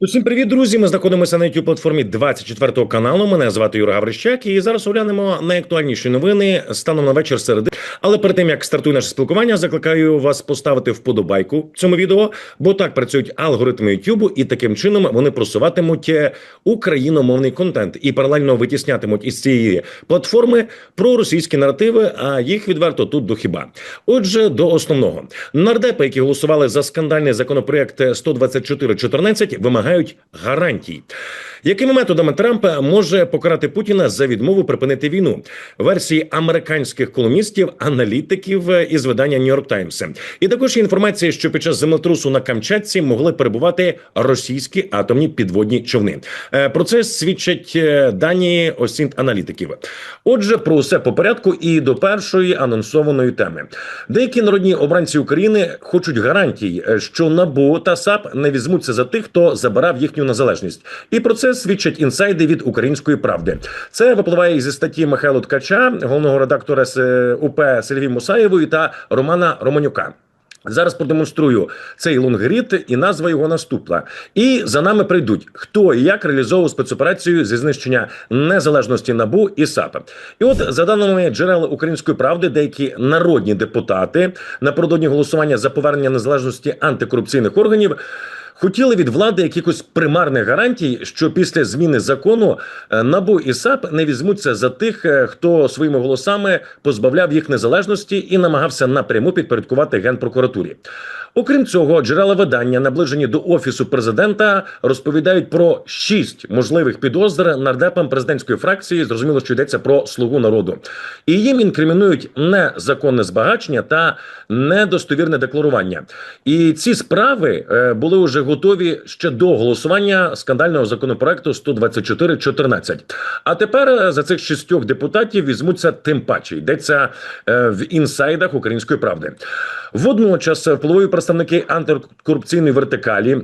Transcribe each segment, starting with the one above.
Усім привіт, друзі! Ми знаходимося на youtube платформі 24 каналу. Мене звати Юра Гаврищак, і зараз оглянемо найактуальніші новини станом на вечір середи. Але перед тим як стартує наше спілкування, закликаю вас поставити вподобайку цьому відео, бо так працюють алгоритми YouTube, і таким чином вони просуватимуть е, україномовний контент і паралельно витіснятимуть із цієї платформи про російські наративи. А їх відверто тут до хіба. Отже, до основного нардепи, які голосували за скандальний законопроект 124.14, вимагають гарантій. Якими методами Трамп може покарати Путіна за відмову припинити війну? Версії американських колумністів, аналітиків із видання Нью-Йорк Таймс. І також є інформація, що під час землетрусу на Камчатці могли перебувати російські атомні підводні човни. Е, Про це свідчать е, дані осінт аналітиків. Отже, про все по порядку і до першої анонсованої теми. Деякі народні обранці України хочуть гарантій, е, що НАБУ та САП не візьмуться за тих, хто забирав їхню незалежність. І про це свідчать інсайди від української правди. Це випливає зі статті Михайла Ткача, головного редактора УП Сергії Мусаєвої та Романа Романюка. Зараз продемонструю цей лонгрід, і назва його наступна. І за нами прийдуть хто і як реалізовував спецоперацію зі знищення незалежності набу і САП. І от за даними джерел української правди, деякі народні депутати напередодні голосування за повернення незалежності антикорупційних органів. Хотіли від влади якихось примарних гарантій, що після зміни закону е, набу і САП не візьмуться за тих, е, хто своїми голосами позбавляв їх незалежності і намагався напряму підпорядкувати генпрокуратурі. Окрім цього, джерела видання, наближені до офісу президента, розповідають про шість можливих підозр нардепам президентської фракції. Зрозуміло, що йдеться про слугу народу, і їм інкримінують незаконне збагачення та недостовірне декларування. І ці справи е, були вже готові ще до голосування скандального законопроекту 124.14. А тепер е, за цих шістьох депутатів візьмуться тим паче. Йдеться е, в інсайдах української правди. Водночас впливові представники антикорупційної вертикалі.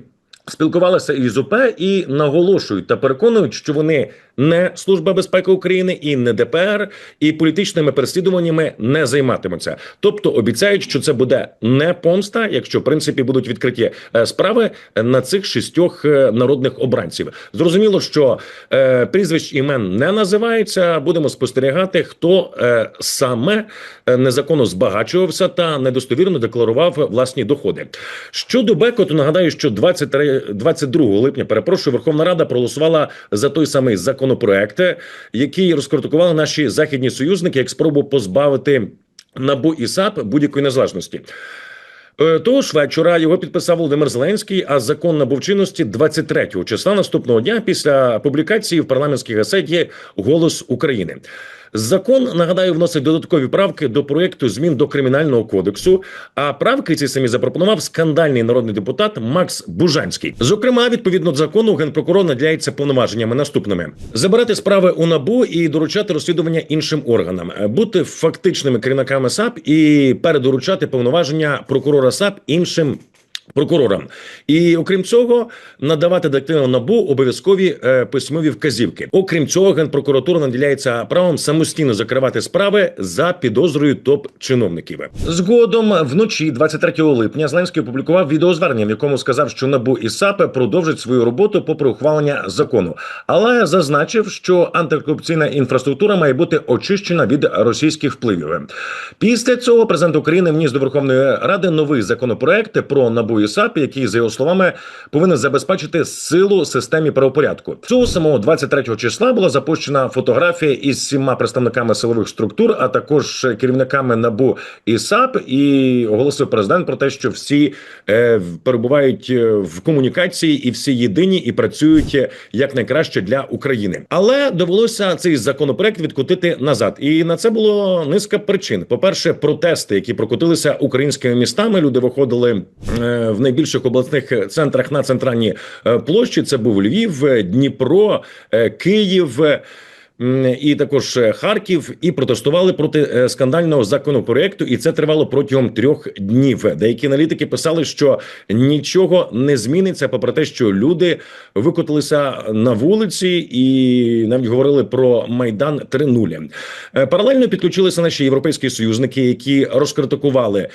Спілкувалися із УП і наголошують та переконують, що вони не служба безпеки України і не ДПР, і політичними переслідуваннями не займатимуться. Тобто обіцяють, що це буде не помста, якщо в принципі будуть відкриті е, справи на цих шістьох е, народних обранців. Зрозуміло, що е, прізвищ імен не називається. Будемо спостерігати, хто е, саме е, незаконно збагачувався та недостовірно декларував власні доходи. Щодо Бекоту, нагадаю, що 23, 22 липня перепрошую, Верховна Рада проголосувала за той самий законопроект, який розкритикували наші західні союзники як спробу позбавити набу і САП будь-якої незалежності. Е, Того ж вечора його підписав Володимир Зеленський. А закон набув чинності 23 числа наступного дня після публікації в парламентській газеті Голос України. Закон нагадаю вносить додаткові правки до проєкту змін до кримінального кодексу. А правки ці самі запропонував скандальний народний депутат Макс Бужанський. Зокрема, відповідно закону, генпрокурор наділяється повноваженнями наступними: забирати справи у набу і доручати розслідування іншим органам, бути фактичними керівниками САП і передоручати повноваження прокурора САП іншим. Прокурорам і окрім цього надавати детективам набу обов'язкові е, письмові вказівки. Окрім цього, генпрокуратура наділяється правом самостійно закривати справи за підозрою топ-чиновників. Згодом вночі, 23 липня, Зеленський опублікував відеозвернення, в якому сказав, що набу і САП продовжать свою роботу попри ухвалення закону, але зазначив, що антикорупційна інфраструктура має бути очищена від російських впливів. Після цього президент України вніс до Верховної Ради новий законопроект про набу і САП, який за його словами повинен забезпечити силу системі правопорядку. Цього самого 23 числа була запущена фотографія із всіма представниками силових структур, а також керівниками набу і САП, і оголосив президент про те, що всі е, перебувають е, в комунікації і всі єдині і працюють е, якнайкраще для України. Але довелося цей законопроект відкотити назад, і на це було низка причин. По перше, протести, які прокотилися українськими містами. Люди виходили е, в найбільших обласних центрах на центральній е, площі. Це був Львів, е, Дніпро, е, Київ. І також е, Харків, і протестували проти е, скандального законопроекту. І це тривало протягом трьох днів. Деякі аналітики писали, що нічого не зміниться, попри те, що люди викотилися на вулиці і навіть говорили про майдан 3.0. Е, Паралельно підключилися наші європейські союзники, які розкритикували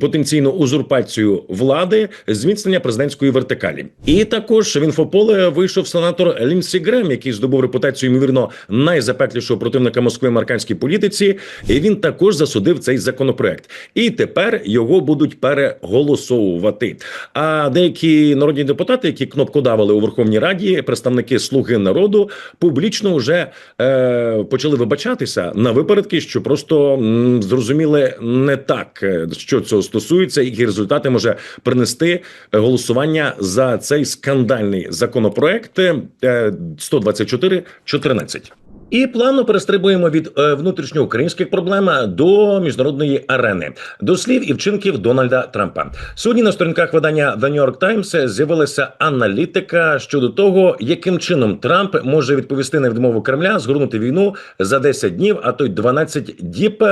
потенційну узурпацію влади, зміцнення президентської вертикалі. І також в інфополе вийшов сенатор Лінсі Грем, який здобув репутацію ймовірно найзапеклішого противника Москви в американській політиці. І він також засудив цей законопроект. І тепер його будуть переголосовувати. А деякі народні депутати, які кнопкодавили у Верховній Раді, представники Слуги народу, публічно вже е, почали вибачатися на випередки, що просто м, зрозуміли не так, е, що цього стосується, які результати може принести е, голосування за цей скандальний законопроект е, 124.14. І плавно перестрибуємо від е, внутрішньоукраїнських проблем до міжнародної арени, до слів і вчинків Дональда Трампа. Сьогодні на сторінках видання The New York Times з'явилася аналітика щодо того, яким чином Трамп може відповісти на відмову Кремля згорнути війну за 10 днів, а то й 12 діб.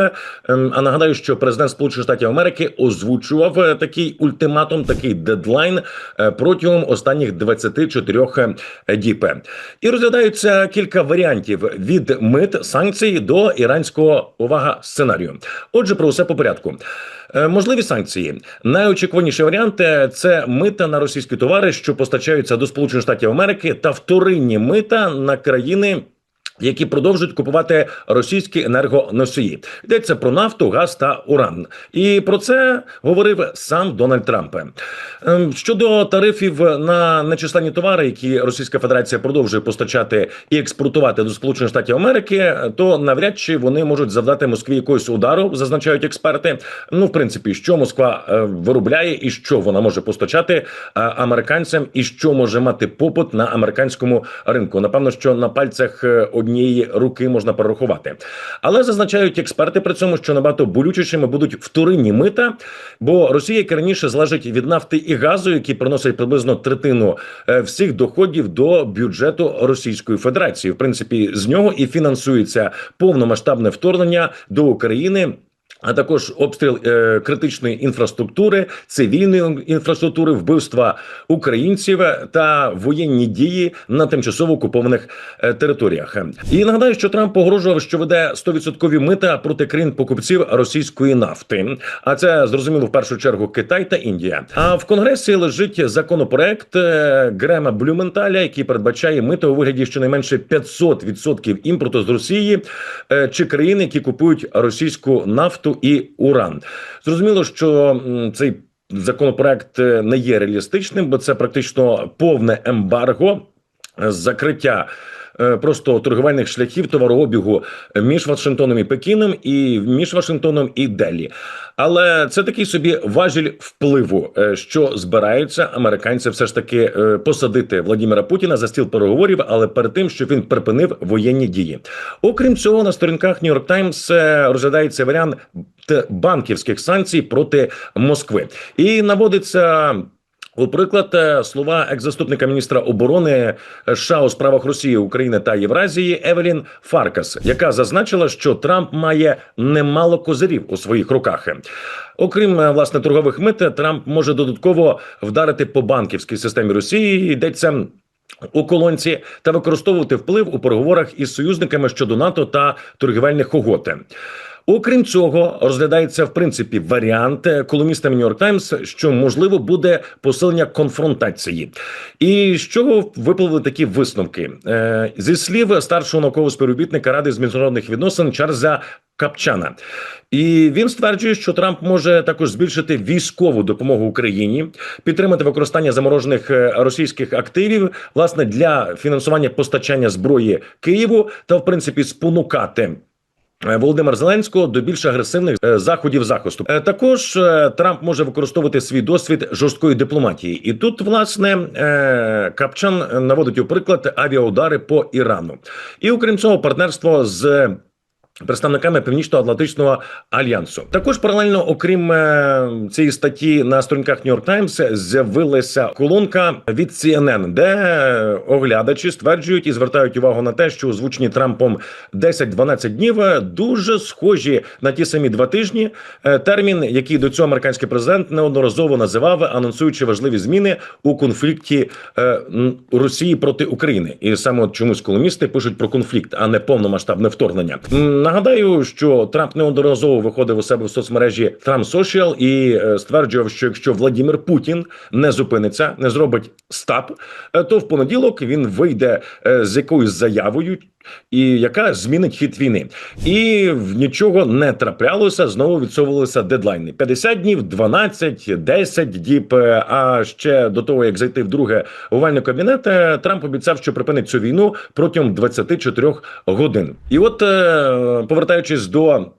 Ем, А нагадаю, що президент Сполучених Штатів Америки озвучував е, такий ультиматум, такий дедлайн е, протягом останніх 24 діб. І розглядаються кілька варіантів від мит санкцій до іранського увага сценарію. Отже, про усе по порядку. Е, Можливі санкції. найочікуваніші варіант е, це мита на російські товари, що постачаються до Сполучених Штатів Америки, та вторинні мита на країни. Які продовжують купувати російські енергоносії, йдеться про нафту, газ та уран, і про це говорив сам Дональд Трамп. Ем, Щодо тарифів на нечисленні товари, які Російська Федерація продовжує постачати і експортувати до Сполучених Штатів Америки, то навряд чи вони можуть завдати Москві якогось удару, зазначають експерти. Ну, в принципі, що Москва е, виробляє і що вона може постачати е, американцям, і що може мати попит на американському ринку. Напевно, що на пальцях е, однієї руки можна перерахувати. Але зазначають експерти при цьому, що набагато болючішими будуть вторинні мита, бо Росія як раніше залежить від нафти і газу, які приносять приблизно третину е, всіх доходів до бюджету Російської Федерації. В принципі, з нього і фінансується повномасштабне вторгнення до України. А також обстріл е, критичної інфраструктури, цивільної інфраструктури, вбивства українців та воєнні дії на тимчасово окупованих е, територіях. І нагадаю, що Трамп погрожував, що веде 100% мита проти країн покупців російської нафти. А це зрозуміло в першу чергу Китай та Індія. А в конгресі лежить законопроект е, Грема Блюменталя, який передбачає мито у вигляді щонайменше 500% імпорту з Росії е, чи країн, які купують російську нафту і уран. Зрозуміло, що цей законопроект е, не є реалістичним, бо це практично повне ембарго, е, закриття. Е, Просто торгівельних шляхів товарообігу між Вашингтоном і Пекіном, і між Вашингтоном і Делі. Але це такий собі важіль впливу, е, що збираються американці все ж таки е, посадити Владимира Путіна за стіл переговорів, але перед тим, щоб він припинив воєнні дії. Окрім цього, на сторінках New York Times розглядається варіант банківських санкцій проти Москви, і наводиться. У приклад е, слова екс-заступника міністра оборони США у справах Росії, України та Євразії Евелін Фаркас, яка зазначила, що Трамп має немало козирів у своїх руках. Окрім е, власне торгових мит, Трамп може додатково вдарити по банківській системі Росії. Йдеться. У колонці та використовувати вплив у переговорах із союзниками щодо НАТО та торгівельних угод. Окрім цього, розглядається в принципі варіант е, New York Times, що можливо буде посилення конфронтації, і з чого випливли такі висновки Е, зі слів старшого наукового співробітника ради з міжнародних відносин Чарльза Капчана. І він стверджує, що Трамп може також збільшити військову допомогу Україні, підтримати використання заморожених е, російських активів власне для фінансування постачання зброї Києву та в принципі спонукати. Е, Володимира Зеленського до більш агресивних е, заходів захисту. Е, також Трамп може використовувати свій досвід жорсткої дипломатії, і тут власне Капчан наводить у приклад авіаудари по Ірану, і окрім цього, партнерство з Представниками Північно-Атлантичного альянсу також паралельно, окрім е, цієї статті на сторінках New York Times, з'явилася колонка від CNN, де оглядачі стверджують і звертають увагу на те, що озвучені Трампом 10-12 днів е, дуже схожі на ті самі два тижні. Е, термін, який до цього американський президент неодноразово називав, анонсуючи важливі зміни у конфлікті е, Росії проти України, і саме от чомусь колумісти пишуть про конфлікт, а не повномасштабне вторгнення. Нагадаю, що Трамп неодноразово виходив у себе в соцмережі Trump Social і е, стверджував, що якщо Владимир Путін не зупиниться, не зробить стап, е, то в понеділок він вийде е, з якоюсь заявою. І яка змінить хід війни, і в нічого не траплялося. Знову відсовувалися дедлайни: 50 днів, 12, 10 діб. А ще до того, як зайти в друге овальний кабінет, Трамп обіцяв, що припинить цю війну протягом 24 годин. І от повертаючись до.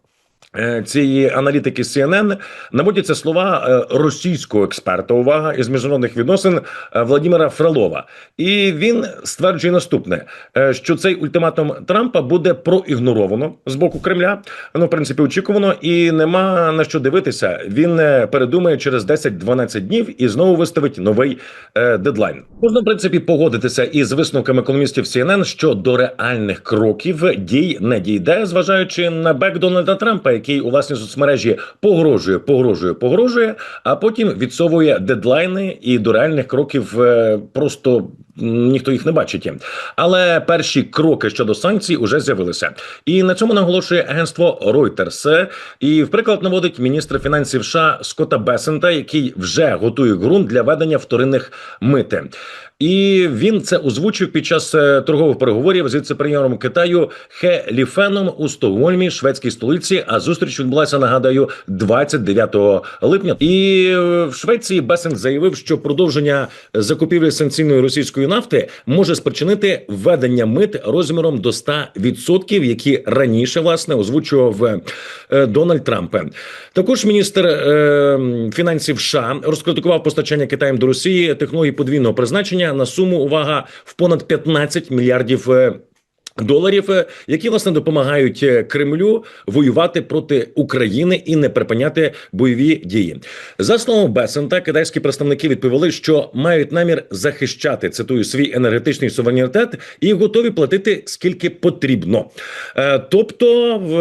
Е, Цієї аналітики CNN наводяться слова е, російського експерта. Увага із міжнародних відносин е, Владимира Фролова, і він стверджує наступне: що цей ультиматум Трампа буде проігноровано з боку Кремля. Ну, в принципі, очікувано, і нема на що дивитися. Він передумає через 10-12 днів і знову виставить новий дедлайн. Можна в принципі погодитися із висновками економістів CNN, що до реальних кроків дій не дійде, зважаючи на бек Дональда Трампа, який у власній соцмережі погрожує, погрожує, погрожує, а потім відсовує дедлайни і до реальних кроків е, просто ніхто їх не бачить. Але перші кроки щодо санкцій уже з'явилися, і на цьому наголошує агентство Reuters. І в приклад наводить міністр фінансів США Скотта Бесента, який вже готує ґрунт для ведення вторинних мити. І він це озвучив під час е, торгових переговорів з віце-прем'єром Китаю Хе Ліфеном у Стокгольмі, шведській столиці. А зустріч відбулася, нагадаю, 29 липня. І е, в Швеції Бесен заявив, що продовження закупівлі санкційної російської нафти може спричинити введення мит розміром до 100%, які раніше власне озвучував е, Дональд Трамп. Також міністр е, фінансів США розкритикував постачання Китаєм до Росії технологій подвійного призначення на суму увага в понад 15 мільярдів. е, Доларів, е, які власне допомагають е, Кремлю воювати проти України і не припиняти бойові дії. За словами Бесента, китайські представники відповіли, що мають намір захищати цитую свій енергетичний суверенітет і готові платити скільки потрібно. Тобто, в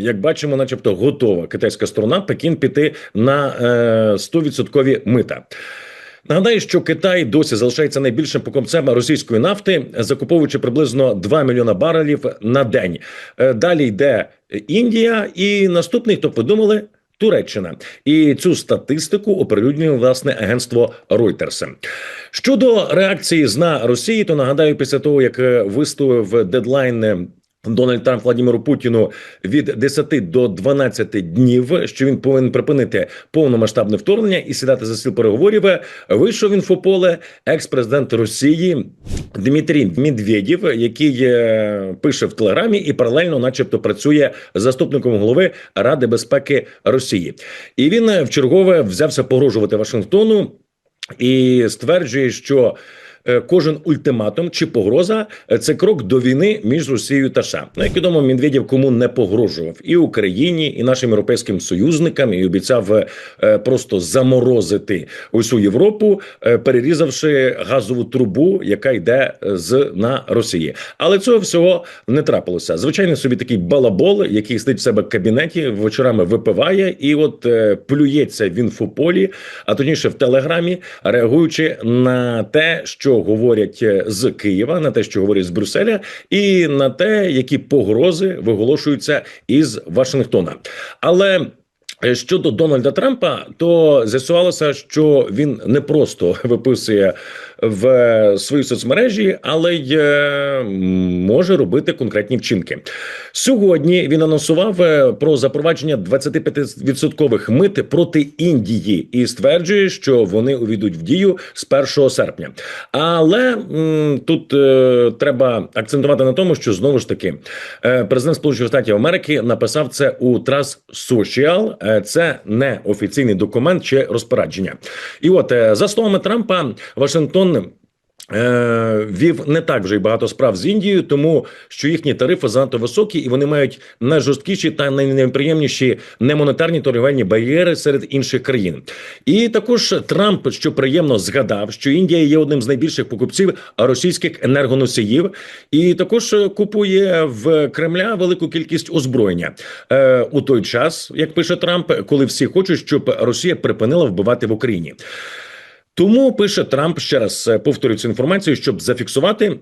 як бачимо, начебто готова китайська сторона Пекін піти на е, 100% мита. Нагадаю, що Китай досі залишається найбільшим покупцем російської нафти, закуповуючи приблизно 2 мільйона барелів на день. Е, Далі йде Індія, і наступний, хто подумали. Туреччина і цю статистику оприлюднює власне агентство Reuters. Щодо реакції з на Росії, то нагадаю, після того як е, виставив дедлайн е, Дональд Трамп Владимиру Путіну від 10 до 12 днів, що він повинен припинити повномасштабне вторгнення і сідати за стіл переговорів. Вийшов в інфополе екс-президент Росії Дмитрій Медведєв, який е, пише в телеграмі і паралельно, начебто, працює заступником голови Ради безпеки Росії, і він е, вчергове взявся погрожувати Вашингтону і стверджує, що кожен ультиматум чи погроза е, це крок до війни між Росією та США. Ну, як відомо, Медведєв кому не погрожував і Україні, і нашим європейським союзникам, і обіцяв е, просто заморозити усю Європу, е, перерізавши газову трубу, яка йде е, з на Росії. Але цього всього не трапилося. Звичайно, собі такий балабол, який сидить в себе в кабінеті, вечорами випиває і от е, плюється в інфополі, а точніше в телеграмі, реагуючи на те, що говорять е, з Києва, на те, що говорять з Брюсселя, і на те, які погрози виголошуються із Вашингтона. Але Щодо Дональда Трампа, то з'ясувалося, що він не просто виписує в е, свої соцмережі, але й е, може робити конкретні вчинки. Сьогодні він анонсував е, про запровадження 25% мит проти Індії і стверджує, що вони увійдуть в дію з 1 серпня. Але тут е, треба акцентувати на тому, що знову ж таки е, президент Сполучених Штатів Америки написав це у Trust Social. Е, Це не офіційний документ чи розпорядження. І от е, за словами Трампа, Вашингтон. Е, Вів не так вже й багато справ з Індією, тому що їхні тарифи занадто високі, і вони мають найжорсткіші та найнеприємніші немонетарні торгівельні бар'єри серед інших країн. І також Трамп, що приємно згадав, що Індія є одним з найбільших покупців російських енергоносіїв, і також купує в Кремля велику кількість озброєння е, у той час, як пише Трамп, коли всі хочуть, щоб Росія припинила вбивати в Україні. Тому пише Трамп ще раз е, повторюю цю інформацію, щоб зафіксувати.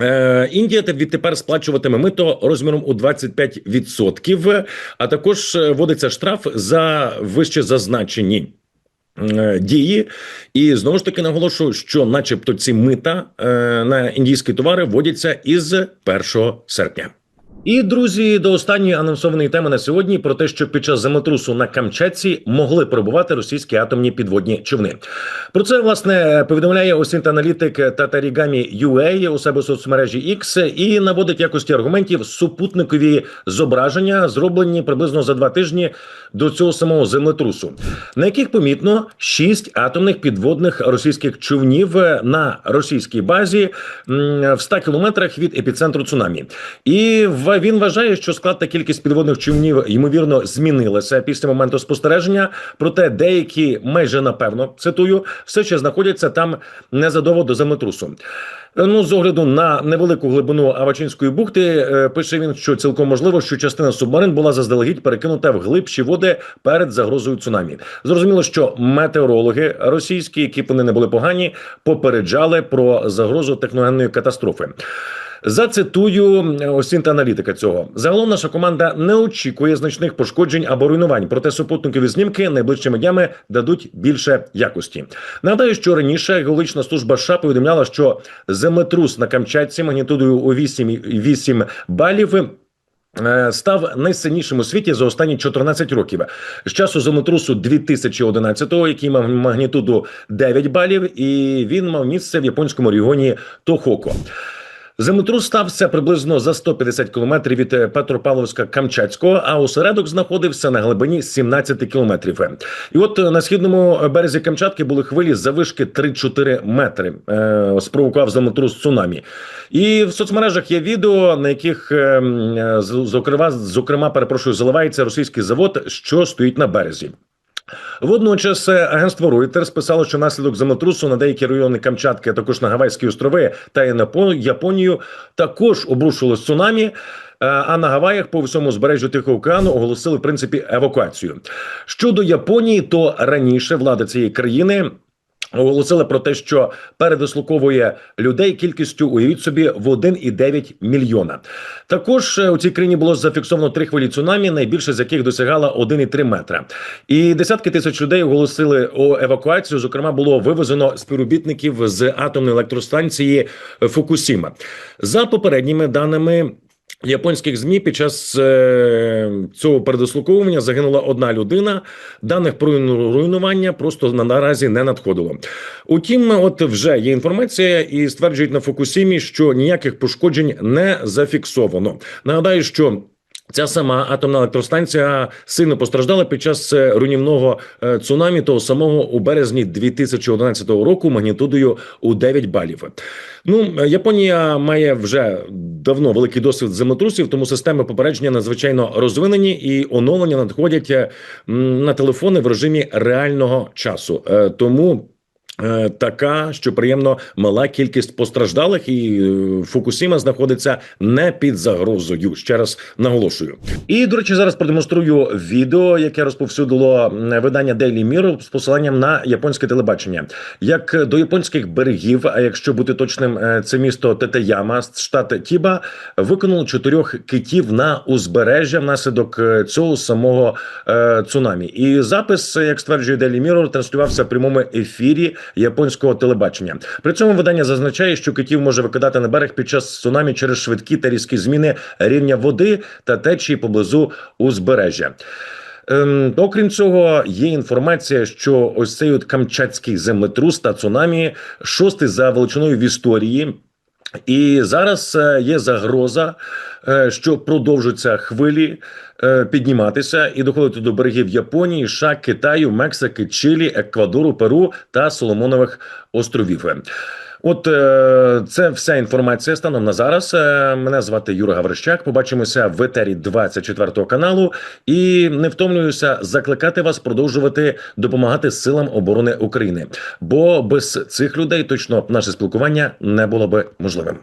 Е, Індія відтепер сплачуватиме мито розміром у 25%, а також е, вводиться штраф за вище зазначені дії. І знову ж таки наголошую, що, начебто, ці мита на індійські товари вводяться із 1 серпня. І друзі, до останньої анонсованої теми на сьогодні про те, що під час землетрусу на Камчатці могли перебувати російські атомні підводні човни. Про це власне повідомляє осінт-аналітик Татарігамі UA у себе в соцмережі X і наводить якості аргументів супутникові зображення, зроблені приблизно за два тижні до цього самого землетрусу, на яких помітно шість атомних підводних російських човнів на російській базі в 100 кілометрах від епіцентру цунамі. І він вважає, що склад та кількість підводних човнів ймовірно змінилася після моменту спостереження. Проте деякі майже напевно цитую все ще знаходяться там незадовго до землетрусу. Ну, з огляду на невелику глибину Авачинської бухти, е, пише він, що цілком можливо, що частина субмарин була заздалегідь перекинута в глибші води перед загрозою цунамі. Зрозуміло, що метеорологи російські, які вони не були погані, попереджали про загрозу техногенної катастрофи. Зацитую осінт аналітика цього загалом. Наша команда не очікує значних пошкоджень або руйнувань. Проте супутникові знімки найближчими днями дадуть більше якості. Нагадаю, що раніше геологічна служба США повідомляла, що землетрус на Камчатці магнітудою у 8,8 балів. Став найсильнішим у світі за останні 14 років з часу землетрусу 2011-го, який мав магнітуду 9 балів, і він мав місце в японському регіоні Тохоко. Землетрус стався приблизно за 150 кілометрів від е, Петропавловська Камчатського, а осередок знаходився на глибині 17 кілометрів. І от е, на східному березі Камчатки були хвилі завишки 3-4 метри. Е, спровокував землетрус цунамі. І в соцмережах є відео, на яких зокрема, зокрема, перепрошую, заливається російський завод, що стоїть на березі. Водночас е, агентство Reuters писало, що наслідок землетрусу на деякі райони Камчатки, а також на Гавайські острови та і на Японію також обрушило цунамі. Е, а на Гаваях по всьому узбережжю Тихого океану оголосили в принципі евакуацію щодо Японії. То раніше влада цієї країни Оголосили про те, що передислоковує людей кількістю уявіть собі в 1,9 мільйона. Також е, у цій країні було зафіксовано три хвилі цунамі, найбільше з яких досягала 1,3 метра. І десятки тисяч людей оголосили евакуацію. Зокрема, було вивезено співробітників з атомної електростанції Фукусіма за попередніми даними. Японських змі під час е, цього передислоковування загинула одна людина. Даних про руйнування просто на наразі не надходило. Утім, от вже є інформація, і стверджують на Фукусімі, що ніяких пошкоджень не зафіксовано. Нагадаю, що Ця сама атомна електростанція сильно постраждала під час е, руйнівного е, цунамі того самого у березні 2011 року магнітудою у 9 балів. Ну Японія має вже давно великий досвід землетрусів, тому системи попередження надзвичайно розвинені і оновлення надходять е, на телефони в режимі реального часу. Тому Е, така, що приємно мала кількість постраждалих, і е, Фукусіма знаходиться не під загрозою. Ще раз наголошую. І до речі, зараз продемонструю відео, яке розповсюдило видання Daily Mirror з посиланням на японське телебачення. Як до японських берегів, а якщо бути точним, е, це місто Тетеяма, штат Тіба, виконало чотирьох китів на узбережжя внаслідок цього самого е, цунамі. І запис, як стверджує Daily Mirror, транслювався в прямому ефірі японського телебачення. При цьому видання зазначає, що китів може викидати на берег під час цунамі через швидкі та різкі зміни рівня води та течії поблизу узбережжя. Ем, окрім цього, є інформація, що ось цей от камчатський землетрус та цунамі шостий за величиною в історії. І зараз е, є загроза, е, що продовжуються хвилі підніматися і доходити до берегів Японії, США, Китаю, Мексики, Чилі, Еквадору, Перу та Соломонових островів. От е, це вся інформація станом на зараз. Е, мене звати Юра Гаврищак. Побачимося в етері 24 каналу. І не втомлююся закликати вас продовжувати допомагати силам оборони України. Бо без цих людей точно наше спілкування не було би можливим.